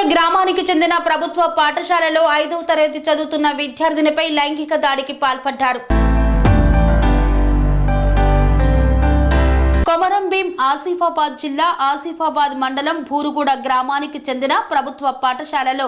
కోట గ్రామానికి చెందిన ప్రభుత్వ పాఠశాలలో ఐదవ తరగతి చదువుతున్న విద్యార్థినిపై లైంగిక దాడికి పాల్పడ్డారు. కొమరం భీం ఆసిఫాబాద్ జిల్లా ఆసిఫాబాద్ మండలం భూరుగుడ గ్రామానికి చెందిన ప్రభుత్వ పాఠశాలలో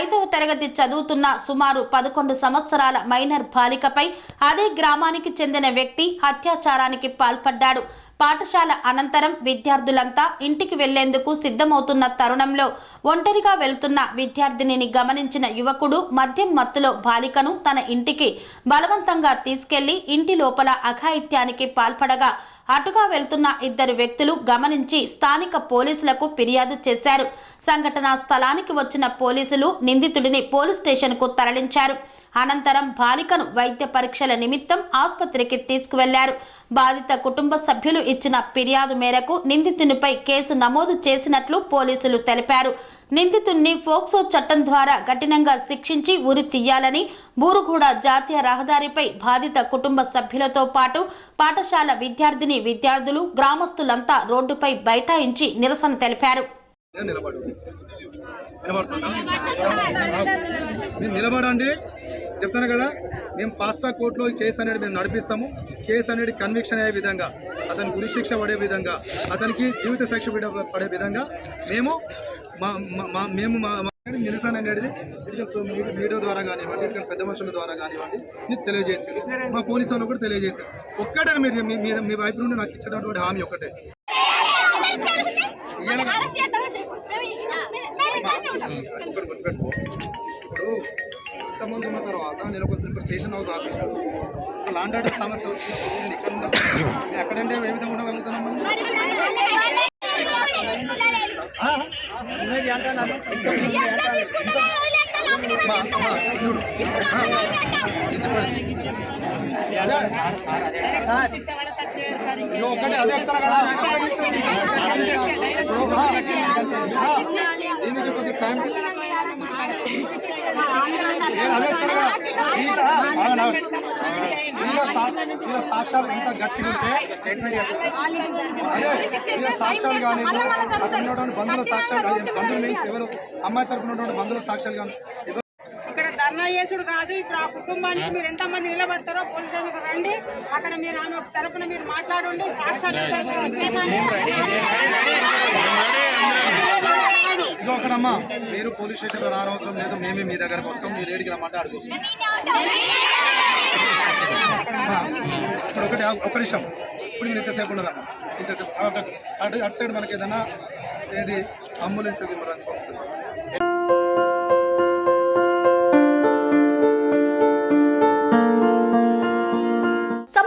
ఐదవ తరగతి చదువుతున్న సుమారు పదకొండు సంవత్సరాల మైనర్ బాలికపై అదే గ్రామానికి చెందిన వ్యక్తి అత్యాచారానికి పాల్పడ్డాడు. పాఠశాల అనంతరం విద్యార్థులంతా ఇంటికి వెళ్ళేందుకు సిద్ధమవుతున్న తరుణంలో ఒంటరిగా వెళ్తున్న విద్యార్థినిని గమనించిన యువకుడు మద్యం మత్తులో బాలికను తన ఇంటికి బలవంతంగా తీసుకెళ్ళి ఇంటి లోపల అఘాయిత్యానికి పాల్పడగా అటుగా వెళ్తున్న ఇద్దరు వ్యక్తులు గమనించి స్థానిక పోలీసులకు ఫిర్యాదు చేశారు. సంఘటనా స్థలానికి వచ్చిన పోలీసులు నిందితుడిని పోలీస్ స్టేషన్కు తరలించారు. అనంతరం బాలికను వైద్య పరీక్షల నిమిత్తం ఆసుపత్రికి తీసుకువెళ్ళారు. బాధిత కుటుంబ సభ్యులు ఇచ్చిన ఫిర్యాదు మేరకు నిందితునిపై కేసు నమోదు చేసినట్లు పోలీసులు తెలిపారు. నిందితుణ్ణి ఫోక్సో చట్టం ద్వారా కఠినంగా శిక్షించి ఉరి తీయాలని బూరుగూడ జాతీయ రహదారిపై బాధిత కుటుంబ సభ్యులతో పాటు పాఠశాల విద్యార్థిని విద్యార్థులు గ్రామస్తులంతా రోడ్డుపై బైఠాయించి నిరసన తెలిపారు. నిలబడండి చెప్తాను కదా మేము ఫాస్ట్ ట్రాక్ కోర్టులో ఈ కేసు అనేది మేము నడిపిస్తాము. కేసు అనేది కన్విక్షన్ అయ్యే విధంగా అతని గురి శిక్ష పడే విధంగా అతనికి జీవిత శిక్ష పడే- విధంగా మేము మా మేము మా నిరసన అనేది మీడియా ద్వారా కానివ్వండి ఇటుక పెద్ద మనుషుల ద్వారా కానివ్వండి మీకు తెలియజేసారు మా పోలీసు వాళ్ళు కూడా తెలియజేశారు. ఒక్కటే మీరు మీ మీ- వైపు నుండి నాకు ఇచ్చినటువంటి హామీ ఒకటే ఇప్పుడు ఇంతమంది ఉన్న తర్వాత నేను ఒక station house officer law and order సమస్య వచ్చినప్పుడు నేను ఇక్కడ నేను ఎక్కడంటే ఏ విధంగా ఉండగలుగుతున్నాను మనం? ఆ? మా- మా, ఇది చూడు ఒకటే అదే చెప్తాను కదా ఆ, దీనికి కొద్దిగా టైం సాక్ష్యాలు ఎంత గట్టిగా ఉంటే సాక్ష్యాలు కానీ అక్కడ ఉన్నటువంటి బంధువుల సాక్ష్యాలు కానీ బంధువులు మీన్స్ ఎవరు అమ్మాయి తరపున ఉన్నటువంటి బంధువుల సాక్ష్యాలు కానీ ఇక్కడ ధర్నా చేసుడు కాదు ఇప్పుడు ఆ కుటుంబానికి మీరు ఎంత మంది నిలబడతారో పోలీస్ స్టేషన్కి రండి అక్కడ మీరు ఆమె తరపున మీరు మాట్లాడండి సాక్ష్యాలు ఇదో అక్కడమ్మా. మీరు పోలీస్ స్టేషన్లో రానవసరం లేదు. మేమే మీ దగ్గరకు వస్తాం. మీరు ఏడికి రమ్మంటే అడుగుతాం ఇప్పుడు ఒకటి ఒక నిమిషం. ఇప్పుడు మీరు ఇంతసేపు ఉండరా? ఇంతసేపు. అటు అటు సైడ్ మనకి ఏదైనా ఏది అంబులెన్స్ గింబులెన్స్ వస్తుంది.